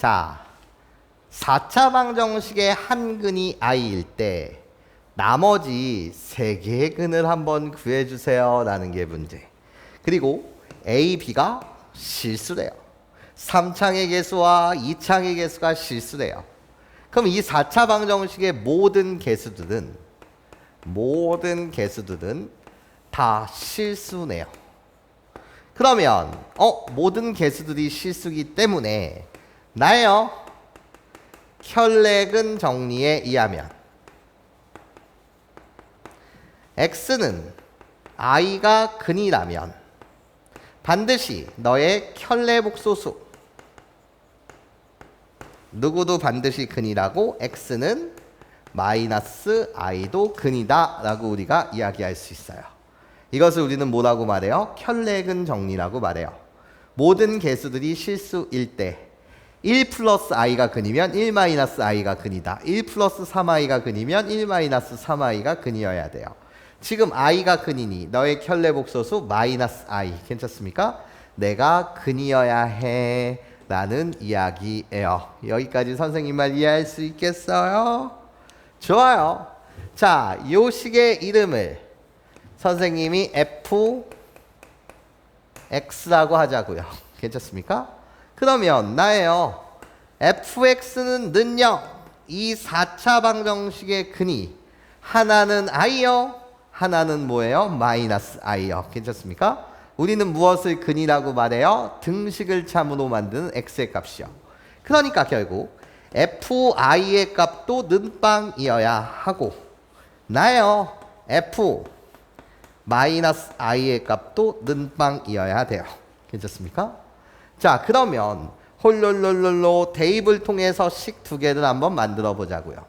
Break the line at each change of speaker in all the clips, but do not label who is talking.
자, 4차 방정식의 한 근이 i일 때 나머지 세 개의 근을 한번 구해 주세요 라는 게 문제. 그리고 a, b가 실수래요. 3창의 개수와 2창의 개수가 실수래요. 그럼 이 4차 방정식의 모든 개수들은 모든 개수들은 다 실수네요. 그러면 어 모든 개수들이 실수기 때문에 나예요. 혈렉은 정리에 의하면 x는 i가 근이라면 반드시 너의 혈내 복소수 누구도 반드시 근이라고 x는 마이너스 i도 근이다 라고 우리가 이야기할 수 있어요. 이것을 우리는 뭐라고 말해요? 혈내근 정리라고 말해요. 모든 개수들이 실수일 때 1 플러스 i가 근이면 1 마이너스 i가 근이다. 1 플러스 3i가 근이면 1 마이너스 3i가 근이어야 돼요. 지금 i가 근이니 너의 혈내 복소수 마이너스 i 괜찮습니까? 내가 근이어야 해 라는 이야기예요. 여기까지 선생님 말 이해할 수 있겠어요? 좋아요. 자, 요 식의 이름을 선생님이 f x라고 하자고요. 괜찮습니까? 그러면 나예요. fx는 는요. 이 4차 방정식의 근이 하나는 i요. 하나는 뭐예요? 마이너스 i요. 괜찮습니까? 우리는 무엇을 근이라고 말해요? 등식을 참으로 만드는 x의 값이요. 그러니까 결국 fi의 값도 는빵이어야 하고 나요. f 마이너스 i의 값도 는빵이어야 돼요. 괜찮습니까? 자, 그러면 홀롤롤롤로 대입을 통해서 식 두 개를 한번 만들어 보자고요.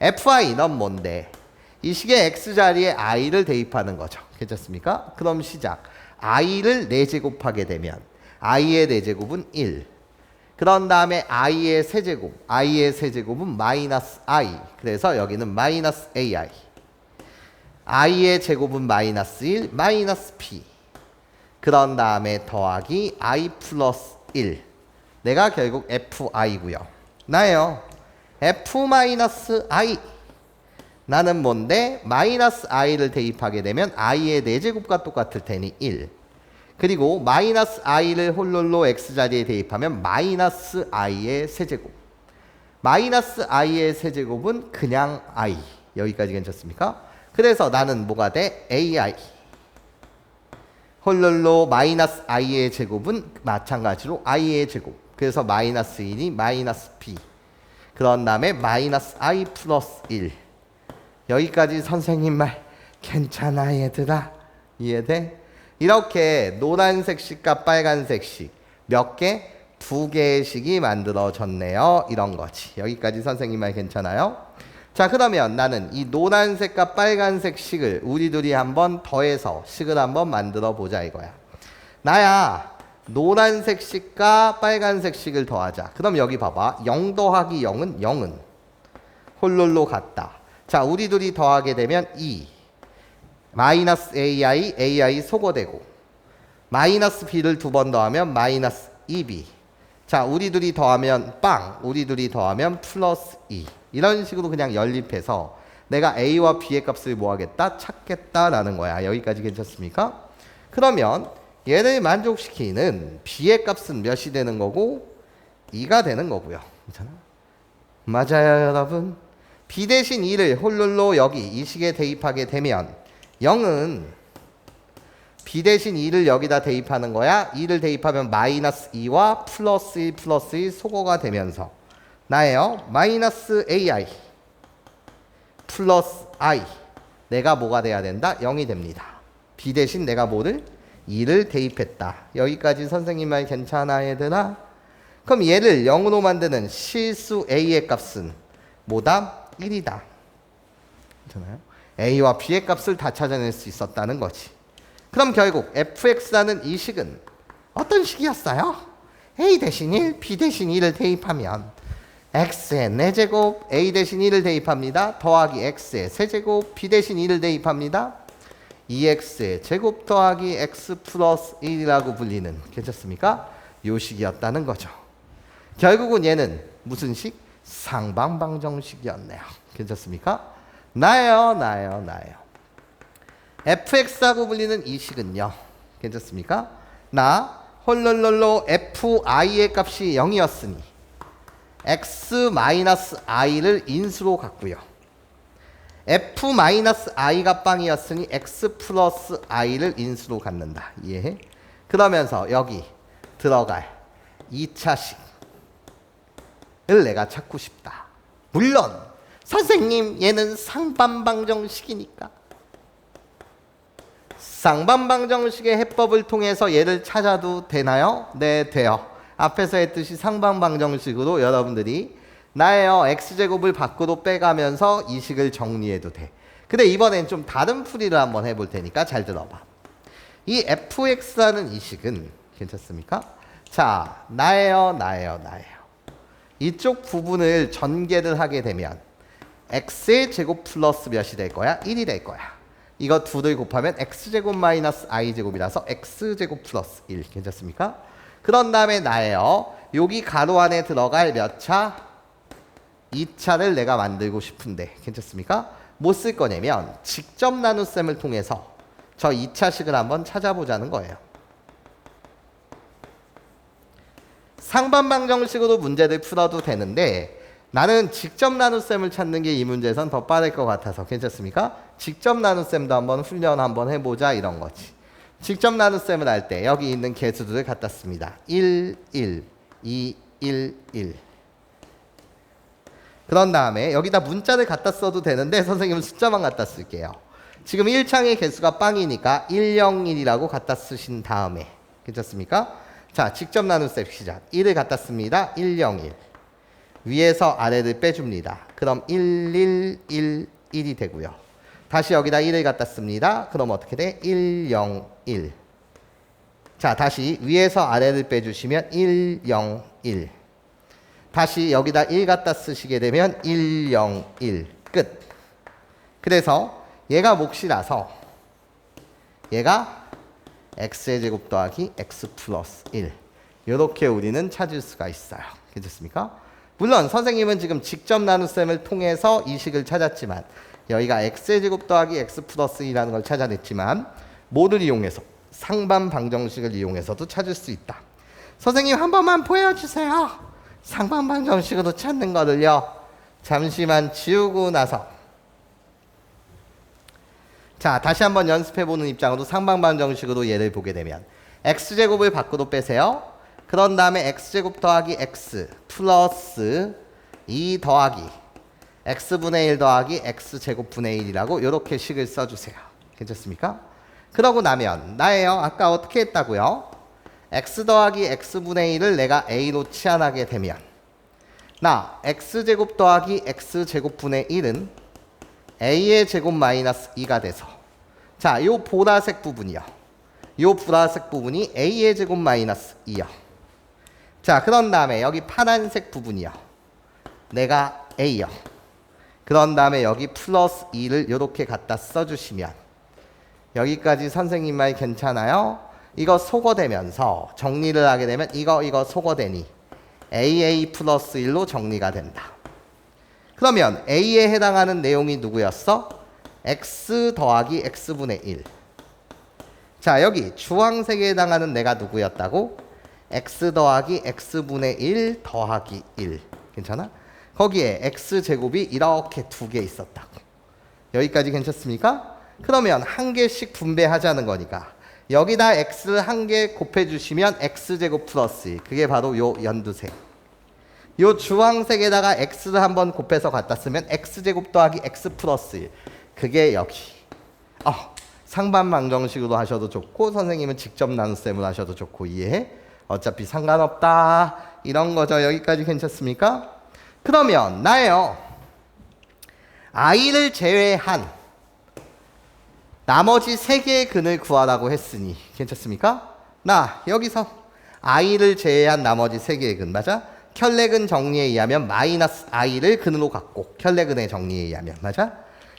fi는 뭔데? 이 식의 x 자리에 i를 대입하는 거죠. 괜찮습니까? 그럼 시작. i를 4제곱하게 되면 i의 4제곱은 1. 그런 다음에 i의 세제곱, i의 세제곱은 마이너스 i. 그래서 여기는 마이너스 ai. i의 제곱은 마이너스 1, 마이너스 p. 그런 다음에 더하기 i 플러스 1. 내가 결국 fi고요. 나예요. f 마이너스 i. 나는 뭔데? 마이너스 i를 대입하게 되면 i의 4제곱과 똑같을 테니 1. 그리고 마이너스 i를 홀롤로 x자리에 대입하면 마이너스 i의 세제곱. 마이너스 i의 세제곱은 그냥 i. 여기까지 괜찮습니까? 그래서 나는 뭐가 돼? ai. 홀롤로 마이너스 i의 제곱은 마찬가지로 i의 제곱. 그래서 마이너스 1이 마이너스 p. 그런 다음에 마이너스 i 플러스 1. 여기까지 선생님 말 괜찮아 얘들아 이해돼? 이렇게 노란색 식과 빨간색 식몇 개? 두 개의 식이 만들어졌네요 이런 거지 여기까지 선생님 말 괜찮아요? 자 그러면 나는 이 노란색과 빨간색 식을 우리 둘이 한번 더해서 식을 한번 만들어 보자 이거야. 나야 노란색 식과 빨간색 식을 더하자. 그럼 여기 봐봐. 0 더하기 0은 0은. 홀롤로 같다. 자, 우리 둘이 더하게 되면 2. 마이너스 AI, AI 소거되고. 마이너스 B를 두 번 더하면 마이너스 2B. 자, 우리 둘이 더하면 빵, 우리 둘이 더하면 플러스 2. 이런 식으로 그냥 연립해서 내가 A와 B의 값을 뭐 하겠다? 찾겠다라는 거야. 여기까지 괜찮습니까? 그러면 얘를 만족시키는 B의 값은 몇이 되는 거고 2가 되는 거고요. 괜찮아? 맞아요, 여러분. b 대신 2를 홀룰로 여기 이 식에 대입하게 되면 0은 b 대신 2를 여기다 대입하는 거야. 2를 대입하면 마이너스 2와 플러스 1 플러스 1 소거가 되면서 나예요. 마이너스 ai 플러스 i 내가 뭐가 돼야 된다? 0이 됩니다. b 대신 내가 뭐를? 2를 대입했다. 여기까지 선생님 말 괜찮아 얘들아? 그럼 얘를 0으로 만드는 실수 a의 값은 뭐다? 1이다. 괜찮아요? A와 B의 값을 다 찾아낼 수 있었다는 거지. 그럼 결국 fx라는 이 식은 어떤 식이었어요? A 대신 1, B 대신 2를 대입하면 x의 4제곱, A 대신 1을 대입합니다. 더하기 x의 세제곱, B 대신 2를 대입합니다. 2x의 제곱 더하기 x 플러스 1이라고 불리는 괜찮습니까? 요 식이었다는 거죠. 결국은 얘는 무슨 식? 상방방정식이었네요. 괜찮습니까? 나요, 나요, 나요. fx라고 불리는 이 식은요. 괜찮습니까? 나 홀롤롤로 fi의 값이 0이었으니 x-i를 인수로 갖고요. f-i가 빵이었으니 x 플러스 i를 인수로 갖는다. 이해해? 그러면서 여기 들어갈 2차식을 내가 찾고 싶다. 물론 선생님 얘는 상반방정식이니까 쌍방방정식의 해법을 통해서 얘를 찾아도 되나요? 네, 돼요. 앞에서 했듯이 상방방정식으로 여러분들이 나예요. x제곱을 밖으로 빼가면서 이 식을 정리해도 돼. 근데 이번엔 좀 다른 풀이를 한번 해볼 테니까 잘 들어봐. 이 fx라는 이 식은 괜찮습니까? 자, 나예요, 나예요, 나예요. 이쪽 부분을 전개를 하게 되면 x의 제곱 플러스 몇이 될 거야? 1이 될 거야. 이거 둘을 곱하면 x제곱 마이너스 i제곱이라서 x제곱 플러스 1 괜찮습니까? 그런 다음에 나예요. 여기 가로 안에 들어갈 몇 차? 2차를 내가 만들고 싶은데 괜찮습니까? 뭐 쓸 거냐면 직접 나눗셈을 통해서 저 2차식을 한번 찾아보자는 거예요. 상반방 정식으로 문제를 풀어도 되는데 나는 직접 나눗셈을 찾는 게 이 문제에선 더 빠를 것 같아서 괜찮습니까? 직접 나눗셈도 한번 훈련 한번 해보자 이런 거지. 직접 나눗셈을 할 때 여기 있는 개수들을 갖다 씁니다. 1, 1, 2, 1, 1. 그런 다음에 여기다 문자를 갖다 써도 되는데 선생님은 숫자만 갖다 쓸게요. 지금 1창의 개수가 빵이니까 101이라고 갖다 쓰신 다음에 괜찮습니까? 자, 직접 나눗셈 시작. 1을 갖다 씁니다. 101. 위에서 아래를 빼줍니다. 그럼 1111이 되고요. 다시 여기다 1을 갖다 씁니다. 그럼 어떻게 돼? 101. 자, 다시 위에서 아래를 빼주시면 101. 다시 여기다 1 갖다 쓰시게 되면 101. 끝. 그래서 얘가 몫이라서 얘가 x의 제곱 더하기 x 플러스 1. 이렇게 우리는 찾을 수가 있어요. 괜찮습니까? 물론 선생님은 지금 직접 나눗셈을 통해서 이 식을 찾았지만 여기가 x의 제곱 더하기 x 플러스 2라는 걸 찾아냈지만 뭐를 이용해서 상반 방정식을 이용해서도 찾을 수 있다. 선생님 한 번만 보여주세요. 상반 방정식으로 찾는 거를요. 잠시만 지우고 나서 자 다시 한번 연습해 보는 입장으로 상반 방정식으로 예를 보게 되면 x 제곱을 밖으로 빼세요. 그런 다음에 x제곱 더하기 x 플러스 2 더하기 x분의 1 더하기 x제곱분의 1이라고 이렇게 식을 써주세요. 괜찮습니까? 그러고 나면 나예요. 아까 어떻게 했다고요? x 더하기 x분의 1을 내가 a로 치환하게 되면 나 x제곱 더하기 x제곱분의 1은 a의 제곱 마이너스 2가 돼서 자, 요 보라색 부분이요. 요 보라색 부분이 a의 제곱 마이너스 2요. 자, 그런 다음에 여기 파란색 부분이요. 내가 A요. 그런 다음에 여기 플러스 2를 이렇게 갖다 써주시면 여기까지 선생님 말 괜찮아요? 이거 소거되면서 정리를 하게 되면 이거 이거 소거되니 AA 플러스 1로 정리가 된다. 그러면 A에 해당하는 내용이 누구였어? X 더하기 X분의 1. 자, 여기 주황색에 해당하는 내가 누구였다고? x 더하기 x분의 1 더하기 1 괜찮아? 거기에 x제곱이 이렇게 두 개 있었다고 여기까지 괜찮습니까? 그러면 한 개씩 분배하자는 거니까 여기다 x를 한개 곱해주시면 x제곱 플러스 1 그게 바로 요 연두색 요 주황색에다가 x를 한번 곱해서 갖다 쓰면 x제곱 더하기 x 플러스 1 그게 여기 어, 상반방정식으로 하셔도 좋고 선생님은 직접 나눗셈을 하셔도 좋고 이해해? 어차피 상관없다. 이런 거죠. 여기까지 괜찮습니까? 그러면 나예요. i를 제외한 나머지 세 개의 근을 구하라고 했으니 괜찮습니까? 나 여기서 i를 제외한 나머지 세 개의 근 맞아? 켤레근 정리에 의하면 마이너스 i를 근으로 갖고 켤레근의 정리에 의하면 맞아?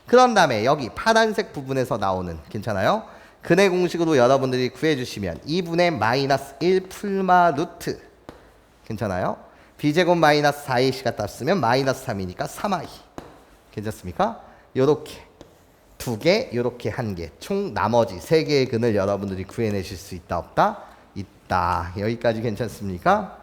그런 다음에 여기 파란색 부분에서 나오는 괜찮아요? 근의 공식으로 여러분들이 구해주시면 2분의 마이너스 1 풀마 루트 괜찮아요? B제곱 마이너스 4ac가 땄으면 마이너스 3이니까 3i. 괜찮습니까? 요렇게 두 개, 요렇게 한 개. 총 나머지 세 개의 근을 여러분들이 구해내실 수 있다 없다? 있다. 여기까지 괜찮습니까?